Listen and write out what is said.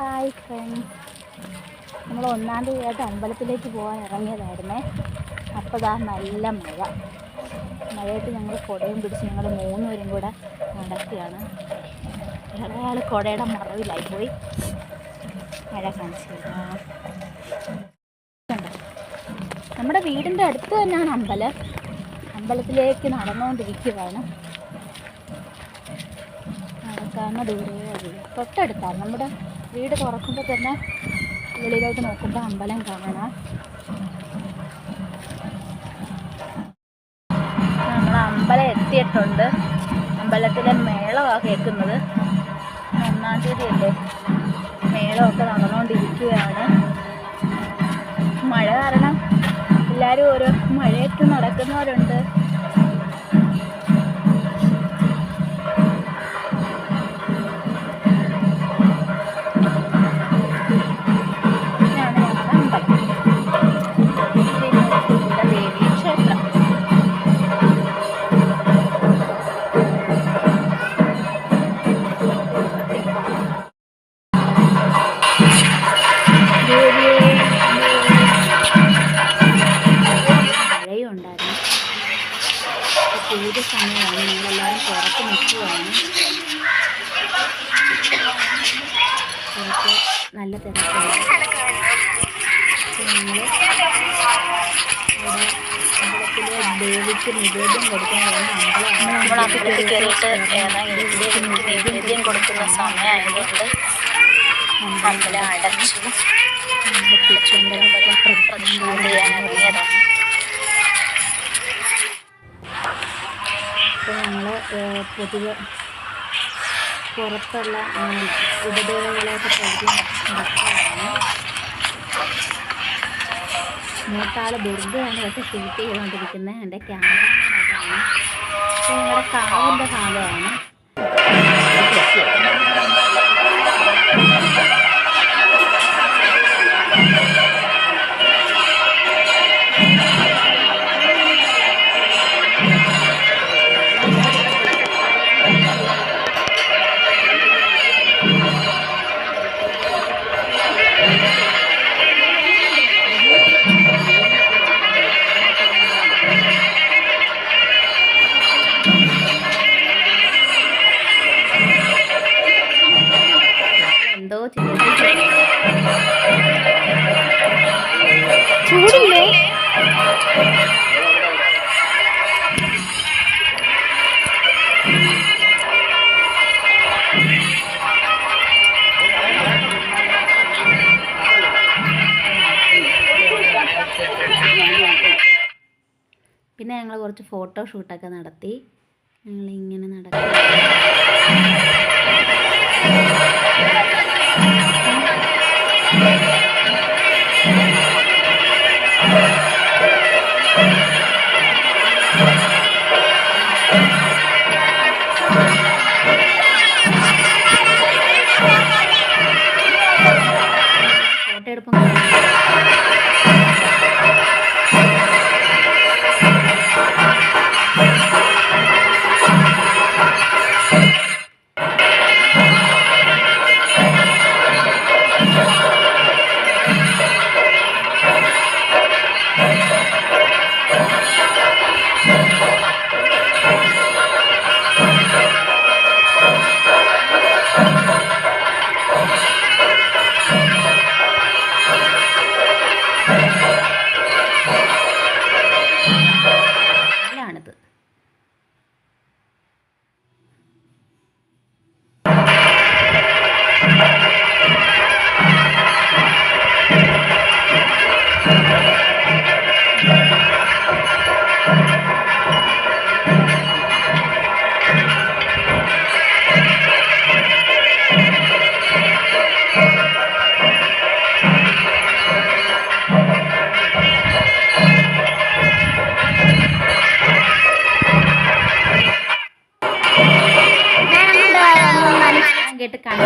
Hi friends നമ്മൾ ഒന്നാം തീയതിയായിട്ട് അമ്പലത്തിലേക്ക് പോകാൻ ഇറങ്ങിയതായിരുന്നേ. അപ്പോൾ ദാ നല്ല മഴ. മഴയത്ത് ഞങ്ങൾ കുടയും പിടിച്ച് ഞങ്ങൾ മൂന്നുപേരും കൂടെ നടക്കുകയാണ്. ഒരാൾ കുടയുടെ മറവിലായി പോയി. മഴ കാണിച്ചു? നമ്മുടെ വീടിന്റെ അടുത്ത് തന്നെയാണ് അമ്പലം. അമ്പലത്തിലേക്ക് നടന്നുകൊണ്ടിരിക്കുകയാണ് നടക്കാവുന്ന ദൂരേ തൊട്ടടുത്താണ് നമ്മുടെ വീട് തുറക്കുമ്പോൾ തന്നെ വെളിയിലോട്ട് നോക്കുമ്പോൾ അമ്പലം കാണാം നമ്മൾ അമ്പലം എത്തിയിട്ടുണ്ട്. അമ്പലത്തിലെ മേളമാണ് കേൾക്കുന്നത്. ഒന്നാം തീയതി അല്ലേ മേളമൊക്കെ നടന്നുകൊണ്ടിരിക്കുകയാണ് മഴ കാരണം എല്ലാവരും ഓരോ മഴയത്ത് നടക്കുന്നവരുണ്ട്. പുറത്ത് നല്ല തിരക്കാണ്. നമ്മൾ ഇവിടെ ദേവിക്ക് നിവേദ്യം കൊടുക്കുന്ന അമ്പലം അമ്പലത്തിൽ കയറിയിട്ട് നിവേദ്യം കൊടുക്കുന്ന സമയമായതുകൊണ്ട് അമ്പലം അടച്ചു. പ്രദക്ഷിണം ചെയ്യാൻ ഇറങ്ങിയതാണ്. അപ്പോൾ ഞങ്ങൾ പൊതുവെ പുറത്തുള്ള ഉപദേവങ്ങളെയൊക്കെ പരിചയം നടത്തുകയാണ് മൂത്താൾ ദുർഗയാണ് ഇതൊക്കെ ഷൂട്ട് ചെയ്തുകൊണ്ടിരിക്കുന്നത്. എന്റെ ക്യാമറ അപ്പോൾ ഞങ്ങളുടെ കാവിന്റെ ഭാഗമാണ്. ചൂടില്ലേ? പിന്നെ ഞങ്ങൾ കുറച്ച് ഫോട്ടോ ഷൂട്ടൊക്കെ നടത്തി. ഞങ്ങളിങ്ങനെ നടക്കും. கேட்டு காண